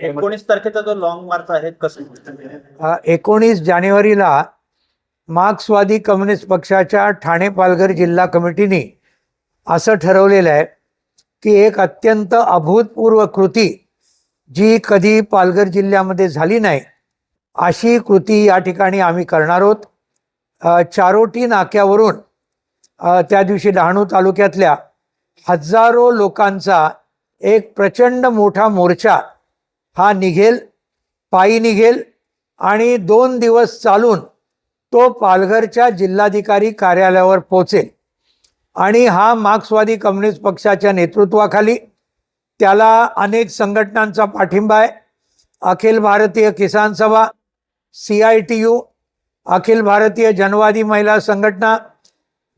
एकोणीस तारखेचा जो लॉंग मार्च आहे कसं? एकोणीस जानेवारीला मार्क्सवादी कम्युनिस्ट पक्षाच्या ठाणे पालघर जिल्हा कमिटीने असं ठरवलेलं आहे की एक अत्यंत अभूतपूर्व कृती जी कधी पालघर जिल्ह्यामध्ये झाली नाही अशी कृती या ठिकाणी आम्ही करणार आहोत. चारोटी नाक्यावरून त्या दिवशी डहाणू तालुक्यातल्या हजारो लोकांचा एक प्रचंड मोठा मोर्चा हा निघेल पायी निघेल आणि दोन दिवस चालून तो पालघरच्या जिल्हाधिकारी कार्यालयावर पोचेल आणि हा मार्क्सवादी कम्युनिस्ट पक्षाच्या नेतृत्वाखाली त्याला अनेक संघटनांचा पाठिंबा आहे. Akhil Bharatiya Kisan Sabha C I T U Akhil Bharatiya Janwadi Mahila संघटना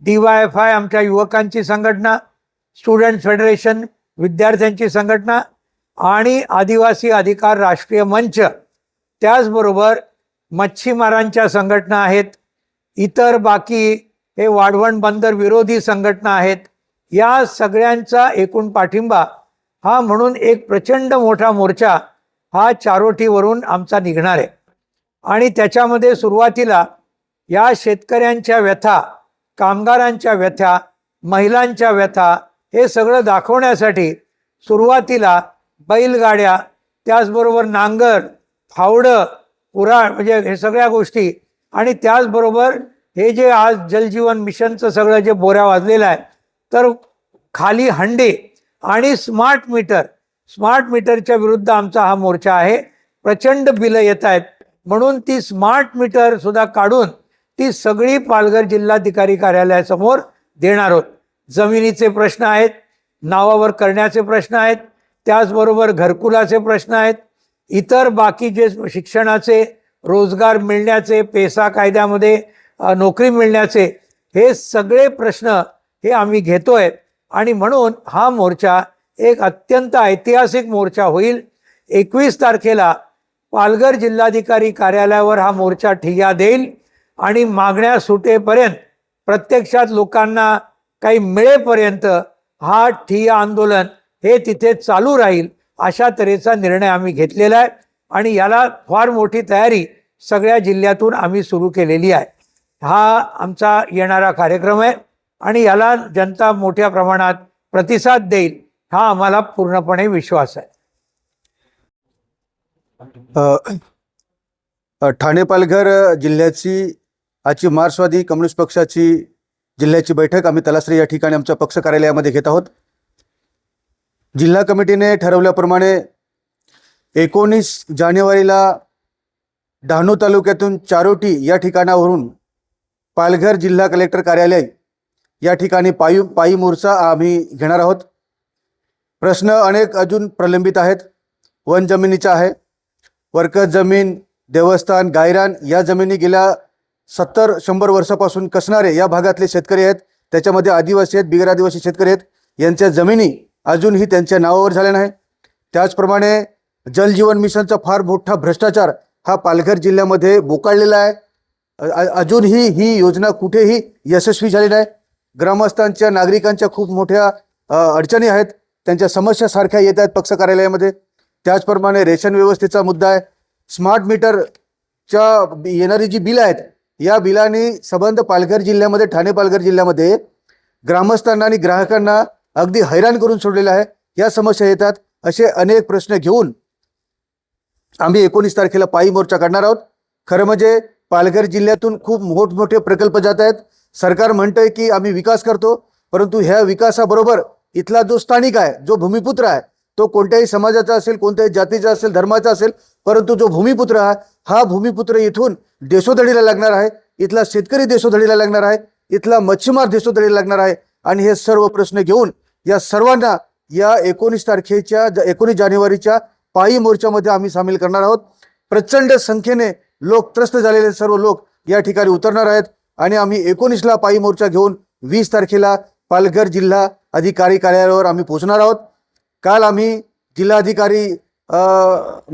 डी वाय एफ आय आमच्या युवकांची संघटना स्टुडंट फेडरेशन विद्यार्थ्यांची संघटना आणि आदिवासी अधिकार राष्ट्रीय मंच त्याचबरोबर मच्छीमारांच्या संघटना आहेत इतर बाकी हे वाढवण बंदर विरोधी संघटना आहेत या सगळ्यांचा एकूण पाठिंबा हा म्हणून एक प्रचंड मोठा मोर्चा हा चारोटीवरून आमचा निघणार आहे. आणि त्याच्यामध्ये सुरुवातीला या शेतकऱ्यांच्या व्यथा कामगारांच्या व्यथा महिलांच्या व्यथा हे सगळं दाखवण्यासाठी सुरुवातीला बैलगाड्या त्याचबरोबर नांगर फावडं कुऱ्हाड म्हणजे हे सगळ्या गोष्टी आणि त्याचबरोबर हे जे आज जलजीवन मिशनचं सगळं जे बोऱ्या वाजलेलं आहे तर खाली हंडे आणि स्मार्ट मीटर स्मार्ट मीटरच्या विरुद्ध आमचा हा मोर्चा आहे. प्रचंड बिलं येत आहेत. म्हणून ती स्मार्ट मीटरसुद्धा काढून ती सगळी पालघर जिल्हाधिकारी कार्यालयासमोर देणार आहोत. जमिनीचे प्रश्न आहेत नावावर करण्याचे प्रश्न आहेत त्याचबरोबर घरकुलाचे प्रश्न आहेत इतर बाकी जे शिक्षणाचे रोजगार मिळण्याचे पेसा कायद्यामध्ये नोकरी मिळण्याचे हे सगळे प्रश्न हे आम्ही घेतो आहे आणि म्हणून हा मोर्चा एक अत्यंत ऐतिहासिक मोर्चा होईल. एकवीस तारखेला पालघर जिल्हाधिकारी कार्यालयावर हा मोर्चा ठिय्या देईल. आणि मागण्या सुटेपर्यंत प्रत्यक्षात लोकांना काही मिळेपर्यंत हा ठिय्या आंदोलन हे तिथे चालू राहील अशा तऱ्हेचा निर्णय आम्ही घेतलेला आहे. आणि याला फार मोठी तयारी सगळ्या जिल्ह्यातून आम्ही सुरू केलेली आहे. हा आमचा येणारा कार्यक्रम आहे आणि याला जनता मोठ्या प्रमाणात प्रतिसाद देईल हा आम्हाला पूर्णपणे विश्वास आहे. ठाणे पालघर जिल्ह्याची आजची मार्क्सवादी कम्युनिस्ट पक्षाची जिल्ह्याची बैठक आम्ही तलासरी या ठिकाणी आमच्या पक्ष कार्यालयामध्ये घेत आहोत. जिल्हा कमिटीने ठरवल्याप्रमाणे एकोणीस जानेवारीला डहाणू तालुक्यातून चारोटी या ठिकाणावरून पालघर जिल्हा कलेक्टर कार्यालय या ठिकाणी पायी पायी मोर्चा आम्ही घेणार आहोत. प्रश्न अनेक अजून प्रलंबित आहेत. वन जमिनीचा आहे. वर्कत जमीन देवस्थान गायरान या जमिनी गेल्या सत्तर शंभर वर्षापासून कसणारे या भागातले शेतकरी आहेत त्याच्यामध्ये आदिवासी आहेत बिगर आदिवासी शेतकरी आहेत यांच्या जमिनी अजूनही त्यांच्या नावावर झाल्या नाही. त्याचप्रमाणे जलजीवन मिशनचा फार मोठा भ्रष्टाचार हा पालघर जिल्ह्यामध्ये बोकाळलेला आहे. अजूनही ही योजना कुठेही यशस्वी झाली नाही. ग्रामस्थांच्या नागरिकांच्या खूप मोठ्या अडचणी आहेत. त्यांच्या समस्या सारख्या येत आहेत पक्ष कार्यालयामध्ये. त्याचप्रमाणे रेशन व्यवस्थेचा मुद्दा आहे. स्मार्ट मीटरच्या येणारी जी बिलं आहेत या बिलांनी संबंध पालघर जिल्ह्यामध्ये ठाणे पालघर जिल्ह्यामध्ये ग्रामस्थांना आणि ग्राहकांना अगदी हैराण करून सोडलेलं आहे. या समस्या येतात. असे अनेक प्रश्न घेऊन आम्ही एकोणीस तारखेला पायी मोर्चा काढणार आहोत. खरं म्हणजे पालघर जिल्ह्यातून खूप मोठमोठे प्रकल्प जात आहेत. सरकार म्हणतंय की आम्ही विकास करतो परंतु ह्या विकासाबरोबर इथला जो स्थानिक आहे जो भूमिपुत्र आहे तो कोणत्याही समाजाचा असेल कोणत्याही जातीचा असेल धर्माचा असेल परंतु जो भूमिपुत्र आहे हा भूमिपुत्र इथून देशोधडीला लागणार आहे. इथला शेतकरी देशोधडीला लागणार आहे. इथला मच्छीमार देशोधडीला लागणार आहे. आणि हे सर्व प्रश्न घेऊन या सर्वांना या एकोणीस तारखेच्या एकोणीस जानेवारीच्या पायी मोर्चामध्ये आम्ही सामील करणार आहोत. प्रचंड संख्येने लोक त्रस्त झालेले सर्व लोक या ठिकाणी उतरणार आहेत. आणि आम्ही एकोणीसला पायी मोर्चा घेऊन वीस तारखेला पालघर जिल्हा अधिकारी कार्यालयावर आम्ही पोहोचणार आहोत. काल आम्ही जिल्हाधिकारी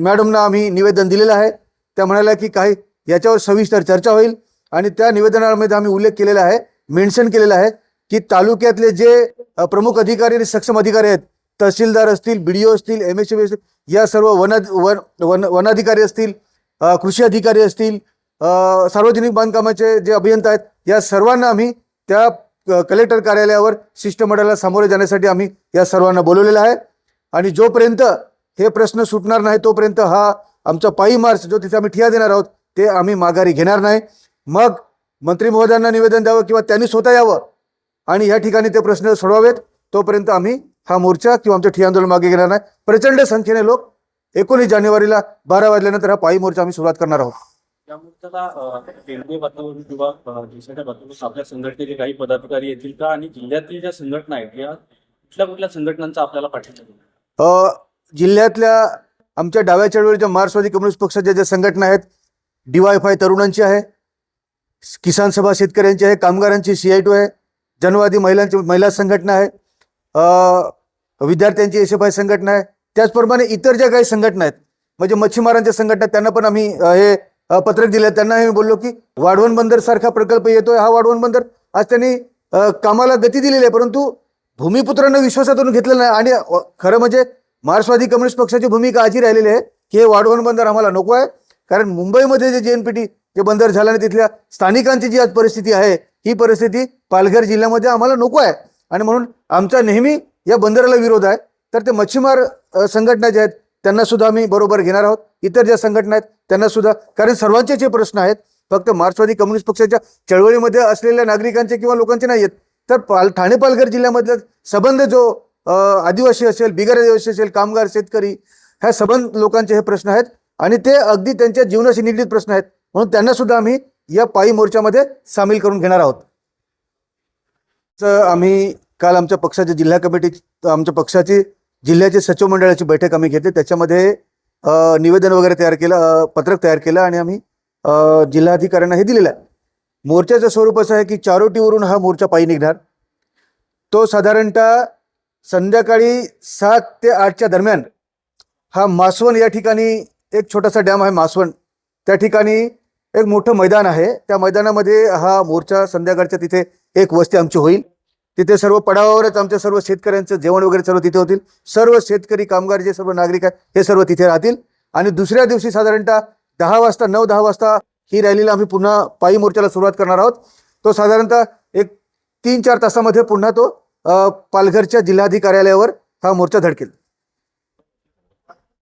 मॅडमना आम्ही निवेदन दिलेलं आहे. त्या म्हणाल्या की काही याच्यावर सविस्तर चर्चा होईल आणि त्या निवेदनामध्ये आम्ही उल्लेख केलेला आहे मेन्शन केलेला आहे की तालुक्यातले जे प्रमुख अधिकारी आणि सक्षम अधिकारी आहेत तहसीलदार असतील बी डी ओ असतील एम एस असतील या सर्व वन वन वन वनाधिकारी असतील कृषी अधिकारी असतील सार्वजनिक बांधकामाचे जे अभियंता आहेत या सर्वांना आम्ही त्या कलेक्टर कार्यालयावर शिष्टमंडळाला सामोरे जाण्यासाठी आम्ही या सर्वांना बोलवलेलं आहे. आणि जोपर्यंत हे प्रश्न सुटणार नाही तोपर्यंत हा आमचा पायी मार्च जो तिथे आम्ही ठिया देणार आहोत ते आम्ही माघारी घेणार नाही. मग मंत्री महोदयांना निवेदन द्यावं किंवा त्यांनी स्वतः यावं आणि या ठिकाणी ते प्रश्न सोडवावेत तोपर्यंत आम्ही हा मोर्चा किंवा आमचं ठिया आंदोलन मागे घेणार नाही. प्रचंड संख्येने लोक एकोणीस जानेवारीला बारा वाजल्यानंतर हा पायी मोर्चा आम्ही सुरुवात करणार आहोत. त्यामुळे त्याला केंद्रीय किंवा देशाच्या आपल्या संघटनेचे काही पदाधिकारी येतील का? आणि जिल्ह्यातील ज्या संघटना आहेत या कुठल्या कुठल्या संघटनांचा आपल्याला पाठिंबा जिल्ह्यातल्या आमच्या डाव्या चळवळीच्या मार्क्सवादी कम्युनिस्ट पक्षाच्या ज्या संघटना आहेत डीवायफाय तरुणांची आहे किसान सभा शेतकऱ्यांची आहे कामगारांची सी आय टू आहे जनवादी महिलांची महिला संघटना आहे विद्यार्थ्यांची एस एफ आय संघटना आहे त्याचप्रमाणे इतर ज्या काही संघटना आहेत म्हणजे मच्छीमारांच्या संघटना त्यांना पण आम्ही हे पत्रक दिलं त्यांना आम्ही बोललो की वाढवण बंदर सारखा प्रकल्प येतोय हा वाढवण बंदर आज त्यांनी कामाला गती दिलेली आहे परंतु भूमिपुत्रांना विश्वासातून घेतलेलं नाही. आणि खरं म्हणजे मार्क्सवादी कम्युनिस्ट पक्षाची भूमिका अशी राहिलेली आहे की हे वाढवण बंदर आम्हाला नको आहे. कारण मुंबईमध्ये जे जे एन पी टी जे बंदर झाल्याने तिथल्या स्थानिकांची जी आज परिस्थिती आहे ही परिस्थिती पालघर जिल्ह्यामध्ये आम्हाला नको आहे. आणि म्हणून आमचा नेहमी या बंदराला विरोध आहे. तर ते मच्छीमार संघटना ज्या आहेत त्यांना सुद्धा आम्ही बरोबर घेणार आहोत. इतर ज्या संघटना आहेत त्यांना सुद्धा कारण सर्वांचे जे प्रश्न आहेत फक्त मार्क्सवादी कम्युनिस्ट पक्षाच्या चळवळीमध्ये असलेल्या नागरिकांचे किंवा लोकांचे नाही आहेत. तर पाल ठाणे पालघर जिल्ह्यामधला संबंध जो आदिवासी असेल बिगर आदिवासी असेल कामगार शेतकरी ह्या संबंध लोकांचे हे प्रश्न आहेत. आणि ते अगदी त्यांच्या जीवनाशी निगडीत प्रश्न आहेत. म्हणून त्यांना सुद्धा आम्ही या पायी मोर्चामध्ये सामील करून घेणार आहोत. तर आम्ही काल आमच्या पक्षाच्या जिल्हा कमिटी आमच्या पक्षाची जिल्ह्याची सचिव मंडळाची बैठक आम्ही घेतली. त्याच्यामध्ये निवेदन वगैरे तयार केलं पत्रक तयार केलं आणि आम्ही जिल्हाधिकाऱ्यांना हे दिलेलं आहे. मोर्चाचं स्वरूप असं आहे की चारोटीवरून हा मोर्चा पायी निघणार. तो साधारणतः संध्याकाळी सात ते आठच्या दरम्यान हा मासवण या ठिकाणी एक छोटासा डॅम आहे मासवण. त्या ठिकाणी एक मोठं मैदान आहे. त्या मैदानामध्ये हा मोर्चा संध्याकाळच्या तिथे एक वस्ती आमची होईल. तिथे सर्व पडावावरच आमच्या सर्व शेतकऱ्यांचं जेवण वगैरे सर्व तिथे होतील. सर्व शेतकरी कामगार जे सर्व नागरिक आहेत हे सर्व तिथे राहतील. आणि दुसऱ्या दिवशी साधारणतः दहा वाजता नऊ दहा वाजता ही रॅलीला आम्ही पुन्हा पायी मोर्चाला सुरुवात करणार आहोत. तो साधारणतः एक तीन चार तासामध्ये पुन्हा तो पालघरच्या जिल्हाधिकार्यालयावर हा मोर्चा धडकेल.